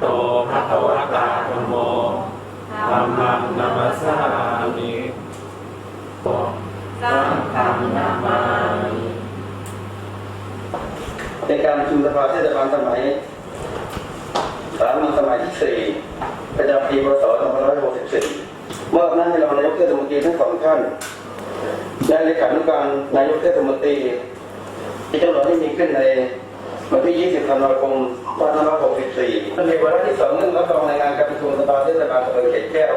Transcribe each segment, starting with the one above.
โตภะคะวะตาธัมโมธัมมังนัมสสามิโตสังฆังนามามิในการประชุมสภาเทศบาลสมัยสามัญสมัยที่สี่ประจำปีพศ2564เมอบหน้าให้รองนายกเทศมนตรีทั้งสองท่านและเลขานุการนายกเทศมนตรีที่กำหนดให้มีขึ้นใน วันที่ 20 ธันวาคม 2564ในวาระที่สองเรื่องรับรองรายงานการประชุมสภาเทศบาลตำบลเขตแก้ว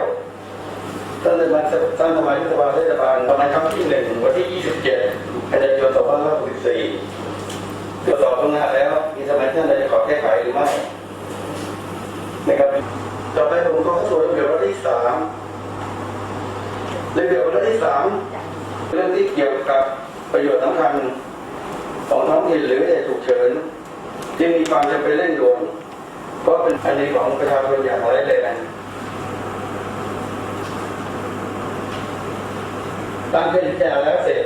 ท่านสมาชิกท่านสมาชิกสภาเทศบาลในครั้งที่หนึ่งวันที่ 27 กันยายน 2564ตรวจสอบตรงหน้าแล้ว มีสมัยท่านใดจะขอแก้ไขหรือไม่นะครับต่อไปผมก็เข้าสู่ระเบียบวาระที่สามระเบียบวาระที่สามเรื่องที่เกี่ยวกับประโยชน์สำคัญของท้องถิ่นหรือเหตุฉุกเฉิน ที่มีความจำเป็นเร่งด่วนเพราะเป็นอันนี้ของประชาชนอย่างไร้ายแรงตามที่พิจารณาแล้วเสร็จ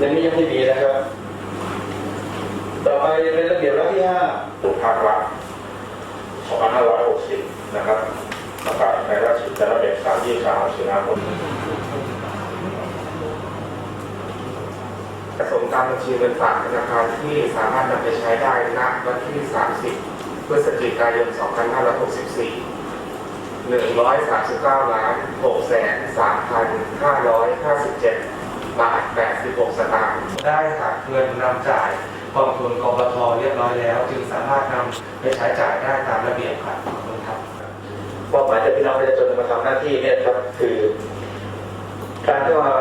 ยังนี้ยังไม่มีนะครับ ต่อไปเป็นระเบียบระที่ห้าถูกภาครัฐ2560 นะครับประกาศในราชกิจจานุเบกษา23สิงหาคมประ สงค์ตามบัญชีเงินฝากธนาคารที่สามารถนำไปใช้ได้ณวันที่ 30 พฤศจิกายน 2564 139ล้าน6แสน3,557 บาท 86 สตางค์ได้หักเงินนำจ่ายกองทุนกบทเรียบร้อยแล้ว จึงสามารถนำไปใช้จ่ายได้ตามระเบียบครับขอบคุณครับมอบหมายจากพี่น้องประชาชนมาทำหน้าที่เนี่ยครับคือ การที่มา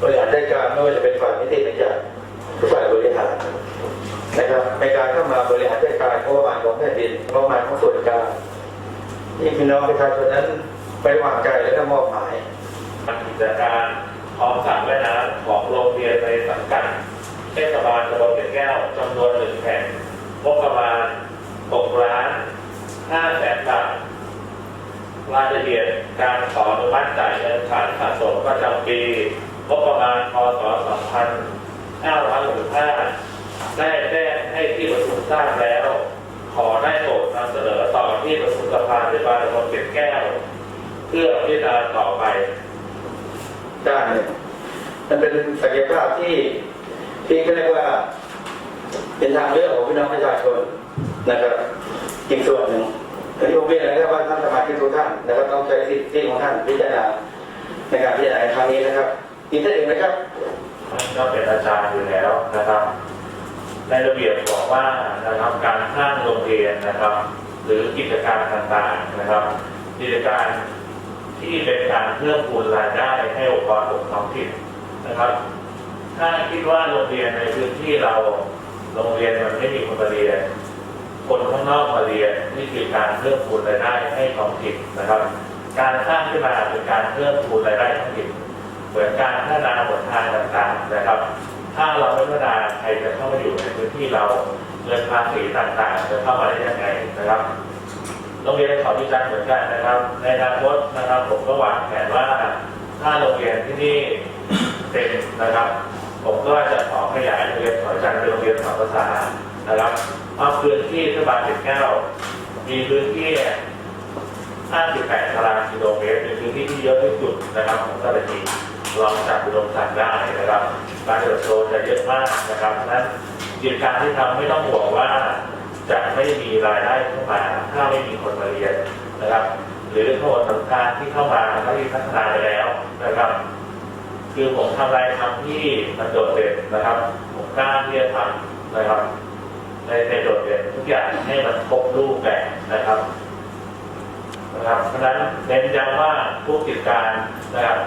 บริหารราชการ ไม่ว่าจะเป็นฝ่ายนิติบัญญัติหรือฝ่ายบริหารนะครับในการเข้ามาบริหารราชการงบประมาณของแผ่นดินงบประมาณของส่วนกลางที่พี่น้องประชาชนนั้นไปวางใจและก็มอบหมายกิจการพร้อมสระว่ายน้ำของโรงเรียนในสังกัดเทศบาลตำบลเกร็ดแก้วจำนวนหนึ่งแห่งงบประมาณ6ล้าน5แสนบาทรายละเอียดการขออนุมัติจ่ายเงินผ่านสะสมประจำปี งบประมาณพศ2565ได้แจ้งให้ที่ประชุมทราบแล้ว ขอได้โปรดนำเสนอต่อที่ประชุมสภาเทศบาลตำบลเกร็ดแก้ว เพื่อพิจารณาต่อไป ได้เนี่ยมันเป็นศักยภาพที่ที่เขาเรียกว่า เป็นทางเลือกของพี่น้องประชาชนนะครับอีกส่วนหนึ่งแต่ที่ผมเรียนนะครับว่าท่านสมาชิกทุกท่านนะครับต้องใช้สิทธิของท่านพิจารณาในการพิจารณาครั้งนี้นะครับ อีกท่านหนึ่งนะครับก็เป็นอาจารย์อยู่แล้วนะครับ ในระเบียบบอกว่านะครับการสร้างโรงเรียนนะครับ หรือกิจการต่างๆนะครับ กิจการที่เป็นการเพิ่มพูนรายได้ให้องค์กรปกครองถิ่นนะครับ ถ้าคิดว่าโรงเรียนในพื้นที่เราโรงเรียนมันไม่มีคนมาเรียนคนข้างนอกมาเรียนนี่คือการเพิ่มพูนรายได้ให้ท้องถิ่นนะครับ การสร้างขึ้นมาเป็นการเพิ่มพูนรายได้ท้องถิ่น เหมือนการพัฒนาหนทางต่างๆนะครับ ถ้าเราไม่พัฒนาใครจะเข้ามาอยู่ในพื้นที่เราเงินภาษีต่างๆจะเข้ามาได้ยังไงนะครับโรงเรียนในขาพิจารณ์เหมือนกันนะครับ ในอนาคตนะครับผมก็วางแผนว่าถ้าโรงเรียนที่นี่เต็มนะครับ ผมก็จะขอขยายโรงเรียนขอจันทร์เป็นโรงเรียนสอนภาษานะครับเอาพื้นที่เทศบาลเจ็ดแก้วมีพื้นที่ 58 ตารางกิโลเมตรเป็นพื้นที่ที่เยอะที่สุดนะครับของตะลี ลองจับอุดมการได้นะครับการเติบโตจะเยอะมากนะครับนั้นกิจการที่ทำไม่ต้องห่วงว่า จะไม่มีรายได้เข้ามาถ้าไม่มีคนมาเรียนนะครับ หรือโทษสำคัญที่เข้ามาก็ที่พัฒนาไปแล้วนะครับ คือผมทำอะไรทำที่มันโดดเด่นนะครับผมกล้าที่จะทำนะครับในในโดดเด่นทุกอย่างให้มันครบรูปแบบนะครับนะครับเพราะฉะนั้นเน้นย้ำว่าทุกกิจการนะครับ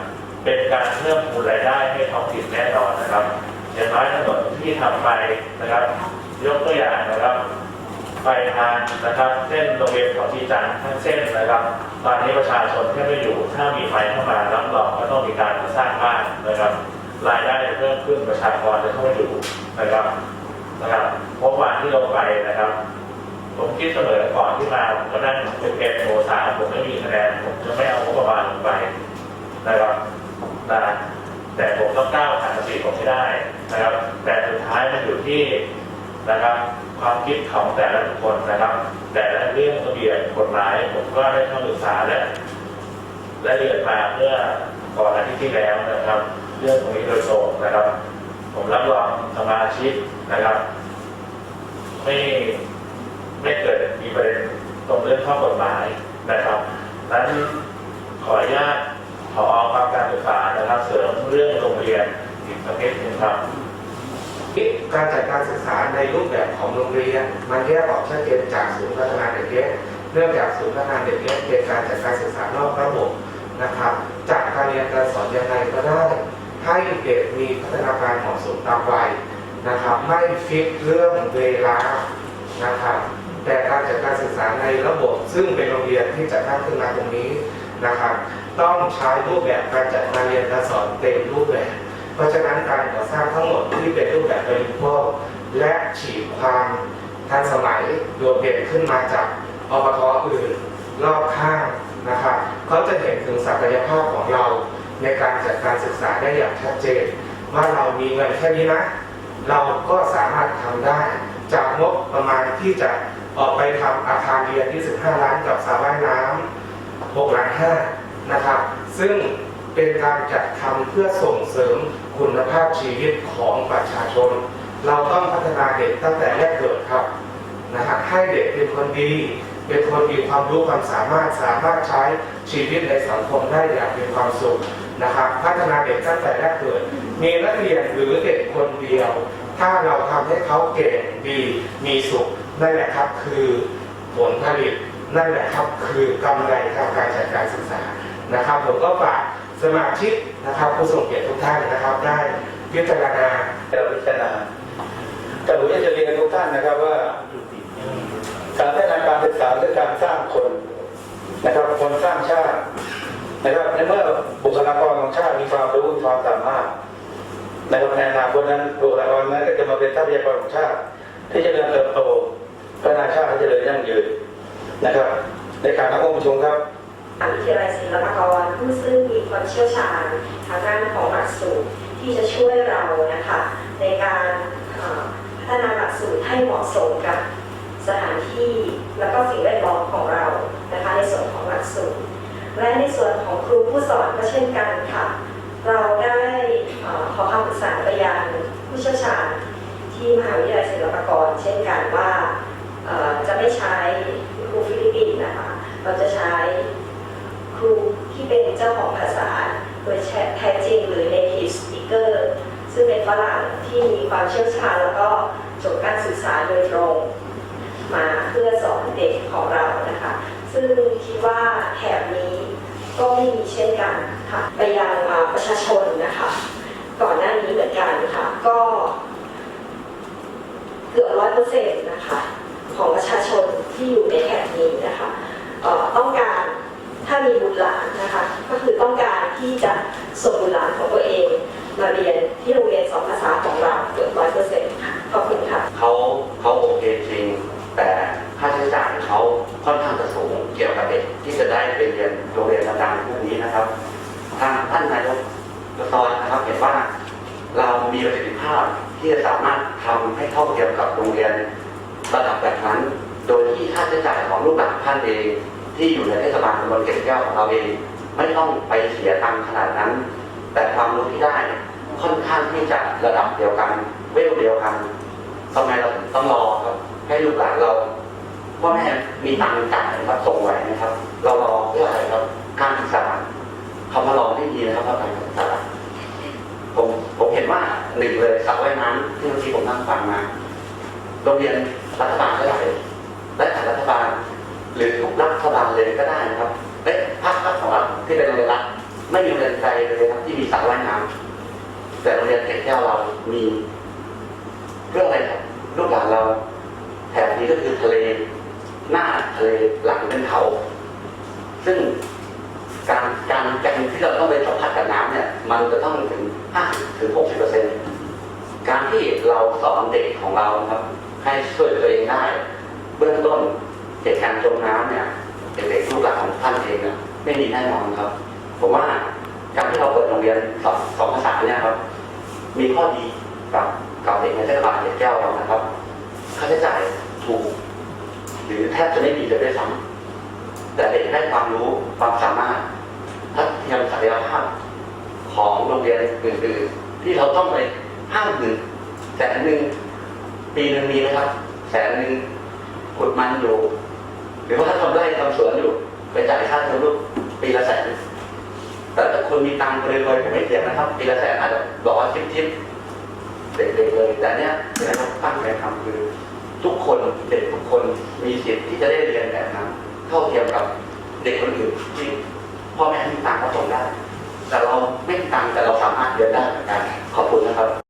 เป็นการเพิ่มมูลรายได้ให้ท้องถิ่นแน่นอนนะครับ อย่างน้อยถนนที่ทำไปนะครับ ยกตัวอย่างนะครับไปทางนะครับ เส้นโรงเรียนเขาชีจันทั้งเส้นนะครับ ตอนนี้ประชาชนแค่ไม่อยู่ถ้ามีไฟเข้ามารับรองก็ต้องมีการสร้างบ้านนะครับ รายได้จะเพิ่มขึ้นประชากรจะเข้ามาอยู่นะครับนะครับเพราะวันที่ลงไปนะครับผมคิดเสมอก่อนที่มาผมก็นั่งเป็นเอ็โอสาผมไม่มีคะแนนผมจะไม่เอางบประมาณลงไป นะครับนะแต่ผมต้องก้าวผ่านสติผมให้ได้นะครับ แต่สุดท้ายมันอยู่ที่นะครับ ความคิดของแต่ละบุคคลนะครับ แต่ละเรื่องระเบียบกฎหมายผมก็ได้เข้าศึกษาและและเรียนมาเมื่อก่อนอาทิตย์ที่แล้วนะครับ เรื่องตรงนี้โดยตรงนะครับ ผมรับรองสมาชิกนะครับ ไม่ไม่เกิดมีประเด็นตรงเรื่องข้อกฎหมายนะครับนั้นขออนุญาต เรียนอีกสักนิดหนึงครับการจัดการศึกษาในรูปแบบของโรงเรียน มันแยกออกชัดเจนจากศูนย์พัฒนาเด็กเล็กเนื่องจากศูนย์พัฒนาเด็กเล็กเป็นการจัดการศึกษานอกระบบนะครับจากการเรียนการสอนยังไงก็ได้ให้เด็กมีพัฒนาการเหมาะสมตามวัยนะครับไม่ฟิกเรื่องเวลานะครับแต่การจัดการศึกษาในระบบซึ่งเป็นโรงเรียนที่จัดตั้งขึ้นมาตรงนี้นะครับต้องใช้รูปแบบการจัดการเรียนการสอนเต็มรูปแบบ เพราะฉะนั้นการก่อสร้างทั้งหมดที่เป็นรูปแบบบลิงโกและฉีกความทันสมัยโดดเด่นขึ้นมาจากอบทอื่นรอบข้างนะครับเขาจะเห็นถึงศักยภาพของเราในการจัดการศึกษาได้อย่างชัดเจน ว่าเรามีเงินแค่นี้นะ เราก็สามารถทำได้ จากงบประมาณที่จะออกไปทำอาคารเรียน 25 ล้านกับสระว่ายน้ำ6ล้านห้านะครับ ซึ่งเป็นการจัดทำเพื่อส่งเสริม คุณภาพชีวิตของประชาชน เราต้องพัฒนาเด็กตั้งแต่แรกเกิดครับนะฮะให้เด็กเป็นคนดี เป็นคนมีความรู้ความสามารถสามารถใช้ชีวิตในสังคมได้อย่างมีความสุขนะครับพัฒนาเด็กตั้งแต่แรกเกิด มีนักเรียนหรือเด็กคนเดียว ถ้าเราทำให้เขาเก่งดีมีสุขนั่นแหละครับคือผลผลิตนั่นแหละครับคือกำไรทางการจัดการศึกษานะครับผมก็ฝาก สมาชิกนะครับผู้ทรงเกียรติทุกท่านนะครับ ได้พิจารณาเราพิจารณาแต่ผมอยากจะเรียนทุกท่านนะครับว่า การพัฒนาการศึกษาคือการสร้างคนนะครับคนสร้างชาตินะครับในเมื่อบุคลากรของชาติมีความรู้มีความสามารถนะครับในอนาคตนั้นบุคลากรนั้นก็จะมาเป็นทรัพยากรของชาติ ที่จะเจริญเติบโตพัฒนาชาติให้เจริญยั่งยืนนะครับ ในการนักองค์ประชุมครับ มหาวิทยาลัยศิลปากรผู้ซึ่งมีความเชี่ยวชาญทางด้านของหลักสูตรที่จะช่วยเรานะคะในการพัฒนาหลักสูตรให้เหมาะสมกับสถานที่และก็สิ่งแวดล้อมของเรานะคะในส่วนของหลักสูตร และในส่วนของครูผู้สอนก็เช่นกันค่ะ เราได้ขอคำปรึกษาไปยังผู้เชี่ยวชาญที่มหาวิทยาลัยศิลปากร เช่นกันว่าจะไม่ใช้ครูฟิลิปปินส์นะคะ เราจะใช้ ครูที่เป็นเจ้าของภาษาโดยแท้จริงหรือ native speaker ซึ่งเป็นฝรั่งที่มีความเชี่ยวชาญแล้วก็จบการศึกษาโดยตรง มาเพื่อสอนเด็กของเรานะคะ ซึ่งคิดว่าแถบนี้ก็ไม่มีเช่นกันค่ะไปยังประชาชนนะคะ ก่อนหน้านี้เหมือนกันค่ะก็เกือบร้อยเปอร์เซ็นต์นะคะของประชาชนที่อยู่ในแถบนี้นะคะต้องการามีบุตรหลานนะคะ ก็คือต้องการที่จะส่งบุตรหลานของตัวเองมาเรียนที่โรงเรียนสองภาษาของเราเกือบร้อยเปอร์เซ็นต์ค่ะขอบคุณค่ะเขาเขาโอเคจริง แต่ค่าใช้จ่ายเขาค่อนข้างจะสูงเกี่ยวกับเด็กที่จะได้ไปเรียนโรงเรียนดังๆพวกนี้นะครับทางท่านนายกกตอนนะครับเห็นว่าเรามีประสิทธิภาพที่จะสามารถทำให้เท่าเทียมกับโรงเรียนระดับแบบนั้น โดยที่ค่าใช้จ่ายของลูกหลานท่านเอง ที่อยู่ในเทศบาลตำบลเกร็ดแก้วของเราเอง ไม่ต้องไปเสียตังค์ขนาดนั้น แต่ความรู้ที่ได้ค่อนข้างที่จะระดับเดียวกันเวลเดียวกันทำไมเราต้องรอครับให้ลูกหลานเราพ่อแม่มีตังค์จ่ายครับส่งไหวนะครับ เรารอเพื่ออะไรครับการศึกษาคำว่ารอไม่ดีนะครับว่าการศึกษาผมผมเห็นว่าหนึ่งเลยสระว่ายน้ำที่เมื่อกี้ผมนั่งฟังมาโรงเรียนรัฐบาลก็ได้แลาล หรือทุกรัฐบาลเลยก็ได้นะครับเอ๊ะภาครัฐของรัฐที่เป็นโรงเรียนรัฐไม่มีโรงเรียนใดเลยครับที่มีสระว่ายน้ำแต่โรงเรียนเกร็ดแก้วเรามีเรื่องอะไรครับลูกหลานเราแถบนี้ก็คือทะเลหน้าทะเลหลังเป็นเขา ซึ่งการการการที่เราต้องไปสัมผัสกับน้ำเนี่ยมันจะต้องถึง50ถึง60เปอร์เซ็นต์การที่เราสอนเด็กของเรานะครับ ให้ช่วยตัวเองได้ เบื้องต้น เหตุการณ์จมน้ำเนี่ยเด็กๆลูกหลานของท่านเองเนี่ยไม่มีแน่นอนครับผมว่าการที่เราเปิดโรงเรียนสองสองภาษาเนี่ยครับ มีข้อดีกับกับเด็กในเทศบาลเด็กแก้วเรานะครับทแทบจะไม่มีเลยด้วยซ้ำแต่เด็กได้ความรู้ความสามารถทัดเทียมศักยภาพของโรงเรียนอื่นๆที่เราต้องไปห้ามหนึ่งแสนหนึ่งปีหนึ่งมีไหมครับ แสนหนึ่งขุดมันอยู่ หรือว่าทำไร่ทำสวนอยู่ ไปจ่ายค่าเทอมลูกปีละแสนแต่ถ้าคนมีตังค์เลยรวยผมไม่เถียงนะครับ ปีละแสนอาจจะบอกว่าทิปทิปเด็กๆเลย แต่เนี้ยที่เราตั้งใจทำคือทุกคนเด็กทุกคนมีสิทธิ์ที่จะได้เรียนแบบนั้นเท่าเทียมกับเด็กคนอื่นที่พ่อแม่มีตังค์ก็ส่งได้ แต่เราไม่มีตังค์แต่เราสามารถเรียนได้เหมือนกันขอบคุณนะครับ